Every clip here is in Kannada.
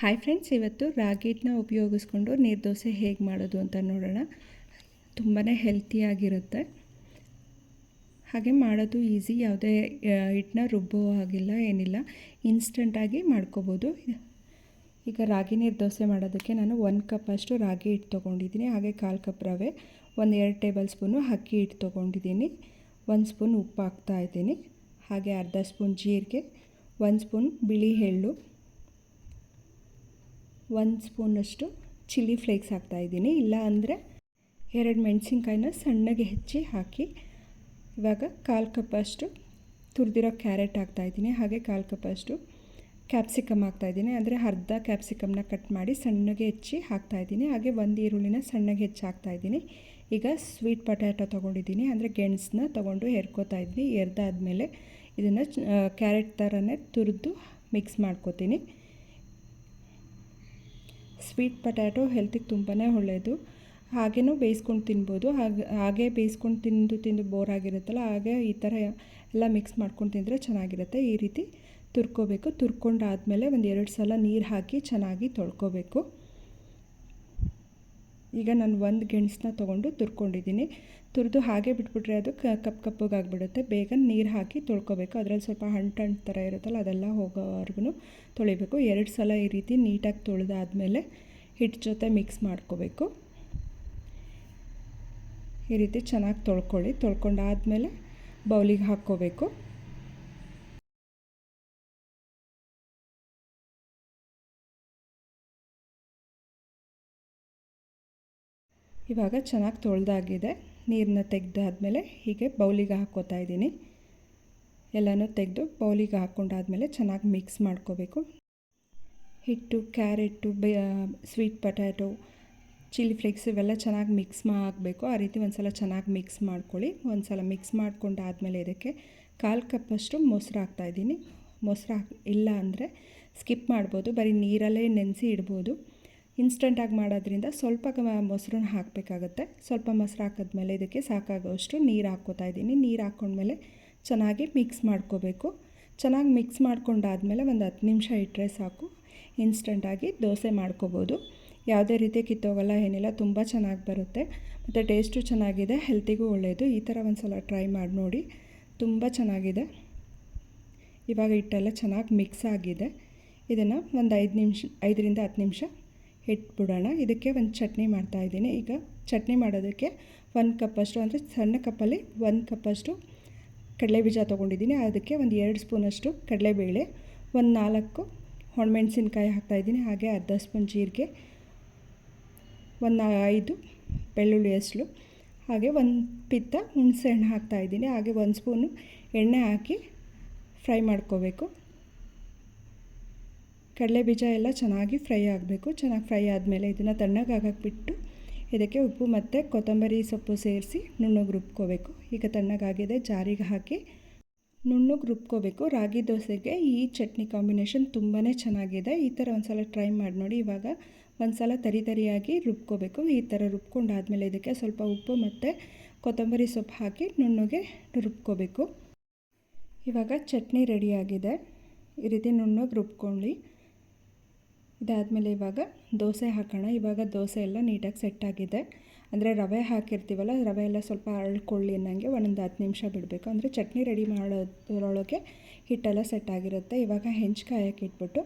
ಹಾಯ್ ಫ್ರೆಂಡ್ಸ್ ಇವತ್ತು ರಾಗಿ ಹಿಟ್ಟನ್ನ ಉಪಯೋಗಿಸ್ಕೊಂಡು ನೀರು ದೋಸೆ ಹೇಗೆ ಮಾಡೋದು ಅಂತ ನೋಡೋಣ. ತುಂಬಾ ಹೆಲ್ತಿಯಾಗಿರುತ್ತೆ ಹಾಗೆ ಮಾಡೋದು ಈಸಿ ಯಾವುದೇ ಹಿಟ್ಟನ್ನ ರುಬ್ಬೋ ಹಾಗಿಲ್ಲ, ಏನಿಲ್ಲ. ಇನ್ಸ್ಟಂಟಾಗಿ ಮಾಡ್ಕೋಬೋದು. ಈಗ ರಾಗಿ ನೀರು ದೋಸೆ ಮಾಡೋದಕ್ಕೆ ನಾನು ಒಂದು ಕಪ್ಪಷ್ಟು ರಾಗಿ ಹಿಟ್ಟು ತೊಗೊಂಡಿದ್ದೀನಿ. ಹಾಗೆ ಕಾಲು ಕಪ್ ರವೆ, ಒಂದು ಎರಡು ಟೇಬಲ್ ಸ್ಪೂನು ಅಕ್ಕಿ ಹಿಟ್ಟು ತೊಗೊಂಡಿದ್ದೀನಿ. ಒಂದು ಸ್ಪೂನ್ ಉಪ್ಪು ಹಾಕ್ತಾಯಿದ್ದೀನಿ ಹಾಗೆ ಅರ್ಧ ಸ್ಪೂನ್ ಜೀರಿಗೆ, ಒಂದು ಸ್ಪೂನ್ ಬಿಳಿ ಎಳ್ಳು. ಒಂದು ಸ್ಪೂನಷ್ಟು ಚಿಲ್ಲಿ ಫ್ಲೇಕ್ಸ್ ಹಾಕ್ತಾಯಿದ್ದೀನಿ ಇಲ್ಲ ಅಂದರೆ ಎರಡು ಮೆಣಸಿನ್ಕಾಯಿನ ಸಣ್ಣಗೆ ಹೆಚ್ಚಿ ಹಾಕಿ ಇವಾಗ ಕಾಲು ಕಪ್ಪಷ್ಟು ತುರಿದಿರೋ ಕ್ಯಾರೆಟ್ ಹಾಕ್ತಾಯಿದ್ದೀನಿ ಹಾಗೆ ಕಾಲು ಕಪ್ಪಷ್ಟು ಕ್ಯಾಪ್ಸಿಕಮ್ ಹಾಕ್ತಾಯಿದ್ದೀನಿ ಅಂದರೆ ಅರ್ಧ ಕ್ಯಾಪ್ಸಿಕಮ್ನ ಕಟ್ ಮಾಡಿ ಸಣ್ಣಗೆ ಹೆಚ್ಚಿ ಹಾಕ್ತಾಯಿದ್ದೀನಿ ಹಾಗೆ ಒಂದು ಈರುಳ್ಳಿನ ಸಣ್ಣಗೆ ಹೆಚ್ಚಿ ಹಾಕ್ತಾಯಿದ್ದೀನಿ ಈಗ ಸ್ವೀಟ್ ಪೊಟ್ಯಾಟೊ ತೊಗೊಂಡಿದ್ದೀನಿ. ಅಂದರೆ ಗೆಣಸನ್ನ ತೊಗೊಂಡು ಎರ್ಕೋತಾ ಇದ್ದೀನಿ. ಎರ್ದಾದ್ಮೇಲೆ ಇದನ್ನು ಕ್ಯಾರೆಟ್ ಥರನೇ ತುರಿದು ಮಿಕ್ಸ್ ಮಾಡ್ಕೋತೀನಿ. ಸ್ವೀಟ್ ಪೊಟ್ಯಾಟೊ ಹೆಲ್ತಿಗೆ ತುಂಬಾ ಒಳ್ಳೆಯದು ಹಾಗೇನೂ ಬೇಯಿಸ್ಕೊಂಡು ತಿನ್ಬೋದು. ಹಾಗೆ ಹಾಗೆ ಬೇಯಿಸ್ಕೊಂಡು ತಿಂದು ತಿಂದು ಬೋರ್ ಆಗಿರುತ್ತಲ್ಲ, ಹಾಗೆ ಈ ಥರ ಎಲ್ಲ ಮಿಕ್ಸ್ ಮಾಡ್ಕೊಂಡು ತಿಂದರೆ ಚೆನ್ನಾಗಿರುತ್ತೆ. ಈ ರೀತಿ ತುರ್ಕೋಬೇಕು. ತುರ್ಕೊಂಡಾದಮೇಲೆ ಒಂದು ಎರಡು ಸಲ ನೀರು ಹಾಕಿ ಚೆನ್ನಾಗಿ ತೊಳ್ಕೊಬೇಕು. ಈಗ ನಾನು ಒಂದು ಗೆಣಸನ್ನ ತೊಗೊಂಡು ತುರ್ಕೊಂಡಿದ್ದೀನಿ. ತುರಿದು ಹಾಗೆ ಬಿಟ್ಬಿಟ್ರೆ ಅದು ಕಪ್ ಕಪ್ಪಗಾಗ್ಬಿಡುತ್ತೆ. ಬೇಗ ನೀರು ಹಾಕಿ ತೊಳ್ಕೊಬೇಕು. ಅದರಲ್ಲಿ ಸ್ವಲ್ಪ ಹಂಟು ಹಣ್ಣು ಥರ ಇರುತ್ತಲ್ಲ, ಅದೆಲ್ಲ ಹೋಗೋವರೆಗೂ ತೊಳಿಬೇಕು. ಎರಡು ಸಲ ಈ ರೀತಿ ನೀಟಾಗಿ ತೊಳೆದಾದ್ಮೇಲೆ ಹಿಟ್ಟು ಜೊತೆ ಮಿಕ್ಸ್ ಮಾಡ್ಕೋಬೇಕು. ಈ ರೀತಿ ಚೆನ್ನಾಗಿ ತೊಳ್ಕೊಳ್ಳಿ. ತೊಳ್ಕೊಂಡಾದಮೇಲೆ ಬೌಲಿಗೆ ಹಾಕ್ಕೋಬೇಕು. ಇವಾಗ ಚೆನ್ನಾಗಿ ತೊಳೆದಾಗಿದೆ. ನೀರನ್ನ ತೆಗೆದಾದ್ಮೇಲೆ ಹೀಗೆ ಬೌಲಿಗೆ ಹಾಕ್ಕೋತಾ ಇದ್ದೀನಿ. ಎಲ್ಲನೂ ತೆಗೆದು ಬೌಲಿಗೆ ಹಾಕ್ಕೊಂಡಾದ್ಮೇಲೆ ಚೆನ್ನಾಗಿ ಮಿಕ್ಸ್ ಮಾಡ್ಕೋಬೇಕು. ಹಿಟ್ಟು ಕ್ಯಾರೆಟು ಬೇ ಸ್ವೀಟ್ ಪೊಟ್ಯಾಟೊ, ಚಿಲ್ಲಿ ಫ್ಲೇಕ್ಸ್ ಇವೆಲ್ಲ ಚೆನ್ನಾಗಿ ಮಿಕ್ಸ್ ಮಾಡಬೇಕು ಆ ರೀತಿ ಒಂದು ಸಲ ಚೆನ್ನಾಗಿ ಮಿಕ್ಸ್ ಮಾಡ್ಕೊಳ್ಳಿ. ಒಂದು ಸಲ ಮಿಕ್ಸ್ ಮಾಡ್ಕೊಂಡಾದ್ಮೇಲೆ ಇದಕ್ಕೆ ಕಾಲು ಕಪ್ಪಷ್ಟು ಮೊಸರು ಹಾಕ್ತಾಯಿದ್ದೀನಿ ಮೊಸರು ಹಾಕಿ, ಇಲ್ಲ ಅಂದರೆ ಸ್ಕಿಪ್ ಮಾಡ್ಬೋದು. ಬರೀ ನೀರಲ್ಲೇ ನೆನೆಸಿ ಇಡ್ಬೋದು. ಇನ್ಸ್ಟಂಟಾಗಿ ಮಾಡೋದ್ರಿಂದ ಸ್ವಲ್ಪ ಮೊಸರನ್ನ ಹಾಕಬೇಕಾಗತ್ತೆ. ಸ್ವಲ್ಪ ಮೊಸರು ಹಾಕಿದ್ಮೇಲೆ ಇದಕ್ಕೆ ಸಾಕಾಗೋಷ್ಟು ನೀರು ಹಾಕ್ಕೋತಾ ಇದ್ದೀನಿ. ನೀರು ಹಾಕ್ಕೊಂಡ್ಮೇಲೆ ಚೆನ್ನಾಗಿ ಮಿಕ್ಸ್ ಮಾಡ್ಕೋಬೇಕು. ಚೆನ್ನಾಗಿ ಮಿಕ್ಸ್ ಮಾಡ್ಕೊಂಡಾದ್ಮೇಲೆ ಒಂದು ಹತ್ತು ನಿಮಿಷ ಇಟ್ಟರೆ ಸಾಕು. ಇನ್ಸ್ಟಂಟಾಗಿ ದೋಸೆ ಮಾಡ್ಕೋಬೋದು. ಯಾವುದೇ ರೀತಿ ಕಿತ್ತೋಗಲ್ಲ, ಏನಿಲ್ಲ, ತುಂಬ ಚೆನ್ನಾಗಿ ಬರುತ್ತೆ. ಮತ್ತು ಟೇಸ್ಟು ಚೆನ್ನಾಗಿದೆ ಹೆಲ್ತಿಗೂ ಒಳ್ಳೆಯದು ಈ ಥರ ಒಂದು ಸಲ ಟ್ರೈ ಮಾಡಿ ನೋಡಿ. ತುಂಬ ಚೆನ್ನಾಗಿದೆ. ಇವಾಗ ಹಿಟ್ಟೆಲ್ಲ ಚೆನ್ನಾಗಿ ಮಿಕ್ಸ್ ಆಗಿದೆ. ಇದನ್ನು ಒಂದು ಐದು ನಿಮಿಷ, ಐದರಿಂದ ಹತ್ತು ನಿಮಿಷ ಇಟ್ಬಿಡೋಣ. ಇದಕ್ಕೆ ಒಂದು ಚಟ್ನಿ ಮಾಡ್ತಾಯಿದ್ದೀನಿ ಈಗ ಚಟ್ನಿ ಮಾಡೋದಕ್ಕೆ ಒಂದು ಕಪ್ಪಷ್ಟು ಅಂದರೆ ಸಣ್ಣ ಕಪ್ಪಲ್ಲಿ ಒಂದು ಕಪ್ಪಷ್ಟು ಕಡಲೆ ಬೀಜ ತೊಗೊಂಡಿದ್ದೀನಿ. ಅದಕ್ಕೆ ಒಂದು ಎರಡು ಸ್ಪೂನಷ್ಟು ಕಡಲೆಬೇಳೆ, ಒಂದು ನಾಲ್ಕು ಒಣಮೆಣ್ಸಿನ್ಕಾಯಿ ಹಾಕ್ತಾಯಿದ್ದೀನಿ ಹಾಗೆ ಅರ್ಧ ಸ್ಪೂನ್ ಜೀರಿಗೆ, ಒಂದು ಐದು ಬೆಳ್ಳುಳ್ಳಿ ಹೆಸಳು ಹಾಗೆ ಒಂದು ಪಿತ್ತ ಹುಣಸೆ ಹಣ್ಣು ಹಾಕ್ತಾಯಿದ್ದೀನಿ ಹಾಗೆ ಒಂದು ಸ್ಪೂನು ಎಣ್ಣೆ ಹಾಕಿ ಫ್ರೈ ಮಾಡ್ಕೋಬೇಕು. ಕಡಲೆ ಬೀಜ ಎಲ್ಲ ಚೆನ್ನಾಗಿ ಫ್ರೈ ಆಗಬೇಕು. ಚೆನ್ನಾಗಿ ಫ್ರೈ ಆದಮೇಲೆ ಇದನ್ನು ತಣ್ಣಗಾಗಕ್ಕೆ ಬಿಟ್ಟು ಇದಕ್ಕೆ ಉಪ್ಪು ಮತ್ತು ಕೊತ್ತಂಬರಿ ಸೊಪ್ಪು ಸೇರಿಸಿ ನುಣ್ಣಗೆ ರುಬ್ಕೋಬೇಕು. ಈಗ ತಣ್ಣಗಾಗಿದೆ, ಜಾರಿಗೆ ಹಾಕಿ ನುಣ್ಣಗೆ ರುಬ್ಕೋಬೇಕು. ರಾಗಿ ದೋಸೆಗೆ ಈ ಚಟ್ನಿ ಕಾಂಬಿನೇಷನ್ ತುಂಬಾ ಚೆನ್ನಾಗಿದೆ. ಈ ಥರ ಒಂದು ಸಲ ಟ್ರೈ ಮಾಡಿ ನೋಡಿ. ಇವಾಗ ಒಂದು ಸಲ ತರಿ ತರಿಯಾಗಿ ರುಬ್ಕೋಬೇಕು. ಈ ಥರ ರುಬ್ಕೊಂಡಾದಮೇಲೆ ಇದಕ್ಕೆ ಸ್ವಲ್ಪ ಉಪ್ಪು ಮತ್ತು ಕೊತ್ತಂಬರಿ ಸೊಪ್ಪು ಹಾಕಿ ನುಣ್ಣಗೆ ರುಬ್ಕೋಬೇಕು. ಇವಾಗ ಚಟ್ನಿ ರೆಡಿಯಾಗಿದೆ ಈ ರೀತಿ ನುಣ್ಣಗೆ ರುಬ್ಕೊಳ್ಳಿ. ಇದಾದಮೇಲೆ ಇವಾಗ ದೋಸೆ ಹಾಕೋಣ. ಇವಾಗ ದೋಸೆ ಎಲ್ಲ ನೀಟಾಗಿ ಸೆಟ್ ಆಗಿದೆ. ಅಂದರೆ ರವೆ ಹಾಕಿರ್ತೀವಲ್ಲ, ರವೆ ಎಲ್ಲ ಸ್ವಲ್ಪ ಅಳ್ಕೊಳ್ಳಿ ಅನ್ನಂಗೆ ಒಂದೊಂದು ಹತ್ತು ನಿಮಿಷ ಬಿಡಬೇಕು. ಅಂದರೆ ಚಟ್ನಿ ರೆಡಿ ಮಾಡೋದ್ರೊಳಗೆ ಹಿಟ್ಟೆಲ್ಲ ಸೆಟ್ ಆಗಿರುತ್ತೆ. ಇವಾಗ ಹೆಂಚು ಕಾಯಕ್ಕೆ ಇಟ್ಬಿಟ್ಟು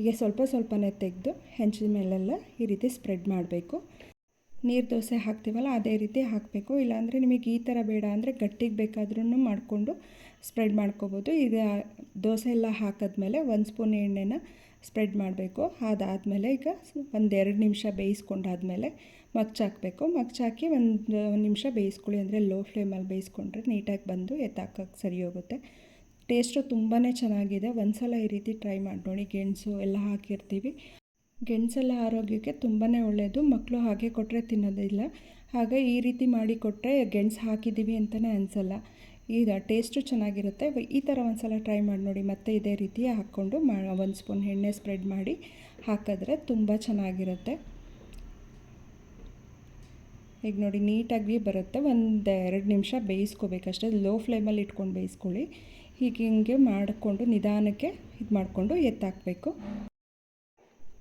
ಈಗ ಸ್ವಲ್ಪ ಸ್ವಲ್ಪನೇ ತೆಗೆದು ಹೆಂಚಿನ ಮೇಲೆಲ್ಲ ಈ ರೀತಿ ಸ್ಪ್ರೆಡ್ ಮಾಡಬೇಕು. ನೀರು ದೋಸೆ ಹಾಕ್ತೀವಲ್ಲ, ಅದೇ ರೀತಿ ಹಾಕಬೇಕು. ಇಲ್ಲಾಂದರೆ ನಿಮಗೆ ಈ ಥರ ಬೇಡ ಅಂದರೆ ಗಟ್ಟಿಗೆ ಬೇಕಾದ್ರೂ ಮಾಡಿಕೊಂಡು ಸ್ಪ್ರೆಡ್ ಮಾಡ್ಕೋಬೋದು. ಈಗ ದೋಸೆ ಎಲ್ಲ ಹಾಕಿದ್ಮೇಲೆ ಒಂದು ಸ್ಪೂನ್ ಎಣ್ಣೆನ ಸ್ಪ್ರೆಡ್ ಮಾಡಬೇಕು. ಅದಾದಮೇಲೆ ಈಗ ಒಂದು ಎರಡು ನಿಮಿಷ ಬೇಯಿಸ್ಕೊಂಡಾದ್ಮೇಲೆ ಮಗ್ಚಾಕಬೇಕು. ಮಗ್ಚಾಕಿ ಒಂದು ನಿಮಿಷ ಬೇಯಿಸ್ಕೊಳ್ಳಿ. ಅಂದರೆ ಲೋ ಫ್ಲೇಮಲ್ಲಿ ಬೇಯಿಸ್ಕೊಂಡ್ರೆ ನೀಟಾಗಿ ಬಂದು ಎತ್ತಾಕಕ್ಕೆ ಸರಿ ಹೋಗುತ್ತೆ. ಟೇಸ್ಟು ತುಂಬಾ ಚೆನ್ನಾಗಿದೆ. ಒಂದು ಸಲ ಈ ರೀತಿ ಟ್ರೈ ಮಾಡಿ ನೋಡಿ. ಗೆಣಸು ಎಲ್ಲ ಹಾಕಿರ್ತೀವಿ. ಗೆಣಸೆಲ್ಲ ಆರೋಗ್ಯಕ್ಕೆ ತುಂಬಾ ಒಳ್ಳೆಯದು ಮಕ್ಕಳು ಹಾಗೆ ಕೊಟ್ಟರೆ ತಿನ್ನೋದಿಲ್ಲ. ಹಾಗೆ ಈ ರೀತಿ ಮಾಡಿ ಕೊಟ್ಟರೆ ಗೆಣಸು ಹಾಕಿದ್ದೀವಿ ಅಂತಲೇ ಅನಿಸಲ್ಲ. ಈಗ ಟೇಸ್ಟು ಚೆನ್ನಾಗಿರುತ್ತೆ. ಈ ಥರ ಒಂದು ಸಲ ಟ್ರೈ ಮಾಡಿ ನೋಡಿ. ಮತ್ತೆ ಇದೇ ರೀತಿ ಹಾಕ್ಕೊಂಡು ಮಾ ಒಂದು ಸ್ಪೂನ್ ಎಣ್ಣೆ ಸ್ಪ್ರೆಡ್ ಮಾಡಿ ಹಾಕಿದ್ರೆ ತುಂಬ ಚೆನ್ನಾಗಿರುತ್ತೆ. ಈಗ ನೋಡಿ ನೀಟಾಗಿ ಬರುತ್ತೆ. ಒಂದು ಎರಡು ನಿಮಿಷ ಬೇಯಿಸ್ಕೋಬೇಕಷ್ಟೇ ಲೋ ಫ್ಲೇಮಲ್ಲಿ ಇಟ್ಕೊಂಡು ಬೇಯಿಸ್ಕೊಳ್ಳಿ. ಹೀಗೆ ಹಿಂಗೆ ಮಾಡಿಕೊಂಡು ನಿಧಾನಕ್ಕೆ ಇದು ಮಾಡಿಕೊಂಡು ಎತ್ತಾಕಬೇಕು.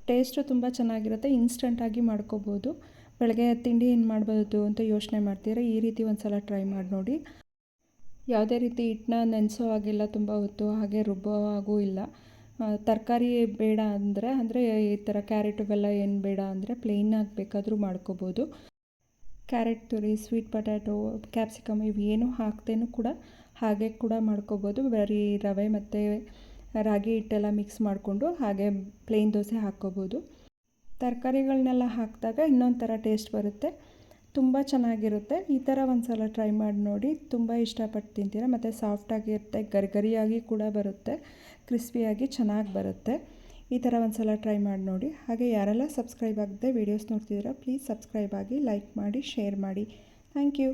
ಟೇಸ್ಟು ತುಂಬ ಚೆನ್ನಾಗಿರುತ್ತೆ. ಇನ್ಸ್ಟಂಟಾಗಿ ಮಾಡ್ಕೋಬೋದು. ಬೆಳಗ್ಗೆ ತಿಂಡಿ ಏನು ಮಾಡ್ಬೋದು ಅಂತ ಯೋಚನೆ ಮಾಡ್ತೀರಾ? ಈ ರೀತಿ ಒಂದು ಸಲ ಟ್ರೈ ಮಾಡಿ ನೋಡಿ. ಯಾವುದೇ ರೀತಿ ಹಿಟ್ಟನ್ನ ನೆನೆಸೋ ಹಾಗಿಲ್ಲ ತುಂಬ ಹೊತ್ತು ಹಾಗೆ ರುಬ್ಬೋ ಹಾಗೂ ಇಲ್ಲ. ತರಕಾರಿ ಬೇಡ ಅಂದರೆ ಅಂದರೆ ಈ ಥರ ಕ್ಯಾರೆಟ್ ಬೆಲ್ಲ ಏನು ಬೇಡ ಅಂದರೆ ಪ್ಲೇನಾಗಿ ಬೇಕಾದರೂ ಮಾಡ್ಕೋಬೋದು. ಕ್ಯಾರೆಟ್ ತುರಿ ಸ್ವೀಟ್ ಪೊಟ್ಯಾಟೊ ಕ್ಯಾಪ್ಸಿಕಮ್ ಇವು ಏನು ಹಾಕ್ದೇನೂ ಕೂಡ ಹಾಗೆ ಕೂಡ ಮಾಡ್ಕೋಬೋದು. ಬರೀ ರವೆ ಮತ್ತು ರಾಗಿ ಹಿಟ್ಟೆಲ್ಲ ಮಿಕ್ಸ್ ಮಾಡಿಕೊಂಡು ಹಾಗೆ ಪ್ಲೇನ್ ದೋಸೆ ಹಾಕ್ಕೋಬೋದು. ತರಕಾರಿಗಳನ್ನೆಲ್ಲ ಹಾಕಿದಾಗ ಇನ್ನೊಂದು ಥರ ಟೇಸ್ಟ್ ಬರುತ್ತೆ. ತುಂಬ ಚೆನ್ನಾಗಿರುತ್ತೆ. ಈ ಥರ ಒಂದು ಸಲ ಟ್ರೈ ಮಾಡಿ ನೋಡಿ ತುಂಬ ಇಷ್ಟಪಟ್ಟು ತಿಂತೀರ. ಮತ್ತು ಸಾಫ್ಟಾಗಿರುತ್ತೆ, ಗರಿಗರಿಯಾಗಿ ಕೂಡ ಬರುತ್ತೆ, ಕ್ರಿಸ್ಪಿಯಾಗಿ ಚೆನ್ನಾಗಿ ಬರುತ್ತೆ. ಈ ಥರ ಒಂದು ಸಲ ಟ್ರೈ ಮಾಡಿ ನೋಡಿ. ಹಾಗೆ ಯಾರೆಲ್ಲ ಸಬ್ಸ್ಕ್ರೈಬ್ ಆಗದೆ ವೀಡಿಯೋಸ್ ನೋಡ್ತಿದ್ದೀರಾ ಪ್ಲೀಸ್ ಸಬ್ಸ್ಕ್ರೈಬ್ ಆಗಿ ಲೈಕ್ ಮಾಡಿ ಶೇರ್ ಮಾಡಿ. Thank you